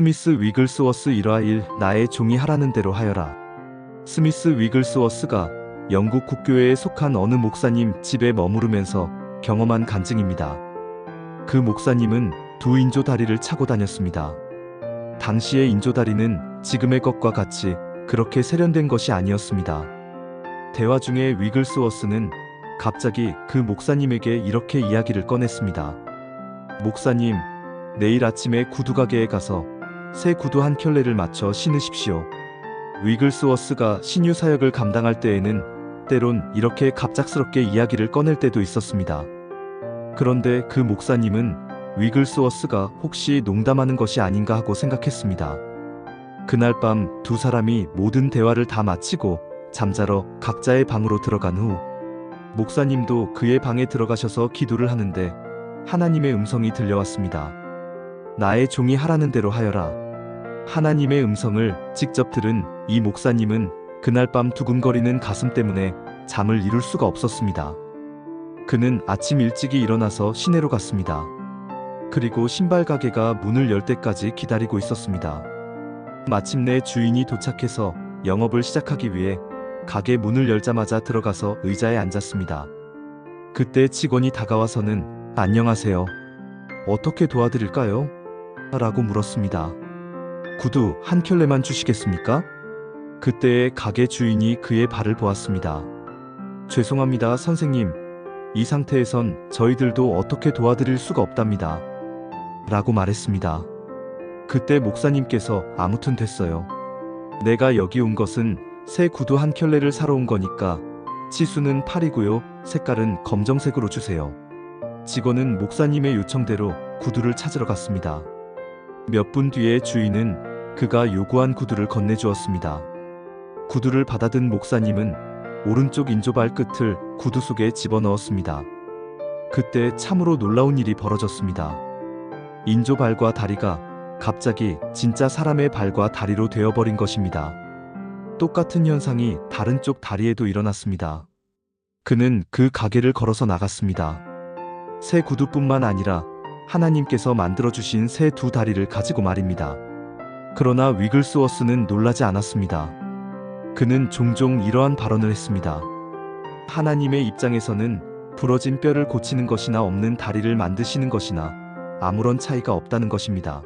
스미스 위글스워스 1화 1 나의 종이 하라는 대로 하여라. 스미스 위글스워스가 영국 국교회에 속한 어느 목사님 집에 머무르면서 경험한 간증입니다. 그 목사님은 두 인조 다리를 차고 다녔습니다. 당시의 인조 다리는 지금의 것과 같이 그렇게 세련된 것이 아니었습니다. 대화 중에 위글스워스는 갑자기 그 목사님에게 이렇게 이야기를 꺼냈습니다. 목사님, 내일 아침에 구두 가게에 가서 새 구두 한 켤레를 맞춰 신으십시오. 위글스워스가 신유 사역을 감당할 때에는 때론 이렇게 갑작스럽게 이야기를 꺼낼 때도 있었습니다. 그런데 그 목사님은 위글스워스가 혹시 농담하는 것이 아닌가 하고 생각했습니다. 그날 밤 두 사람이 모든 대화를 다 마치고 잠자러 각자의 방으로 들어간 후 목사님도 그의 방에 들어가셔서 기도를 하는데 하나님의 음성이 들려왔습니다. 나의 종이 하라는 대로 하여라. 하나님의 음성을 직접 들은 이 목사님은 그날 밤 두근거리는 가슴 때문에 잠을 이룰 수가 없었습니다. 그는 아침 일찍이 일어나서 시내로 갔습니다. 그리고 신발 가게가 문을 열 때까지 기다리고 있었습니다. 마침내 주인이 도착해서 영업을 시작하기 위해 가게 문을 열자마자 들어가서 의자에 앉았습니다. 그때 직원이 다가와서는 안녕하세요. 어떻게 도와드릴까요? 라고 물었습니다. 구두 한 켤레만 주시겠습니까? 그때의 가게 주인이 그의 발을 보았습니다. 죄송합니다, 선생님. 이 상태에선 저희들도 어떻게 도와드릴 수가 없답니다. 라고 말했습니다. 그때 목사님께서 아무튼 됐어요. 내가 여기 온 것은 새 구두 한 켤레를 사러 온 거니까 치수는 8이고요. 색깔은 검정색으로 주세요. 직원은 목사님의 요청대로 구두를 찾으러 갔습니다. 몇 분 뒤에 주인은 그가 요구한 구두를 건네주었습니다. 구두를 받아든 목사님은 오른쪽 인조발 끝을 구두 속에 집어넣었습니다. 그때 참으로 놀라운 일이 벌어졌습니다. 인조발과 다리가 갑자기 진짜 사람의 발과 다리로 되어버린 것입니다. 똑같은 현상이 다른 쪽 다리에도 일어났습니다. 그는 그 가게를 걸어서 나갔습니다. 새 구두뿐만 아니라 하나님께서 만들어주신 새 두 다리를 가지고 말입니다. 그러나 위글스워스는 놀라지 않았습니다. 그는 종종 이러한 발언을 했습니다. 하나님의 입장에서는 부러진 뼈를 고치는 것이나 없는 다리를 만드시는 것이나 아무런 차이가 없다는 것입니다.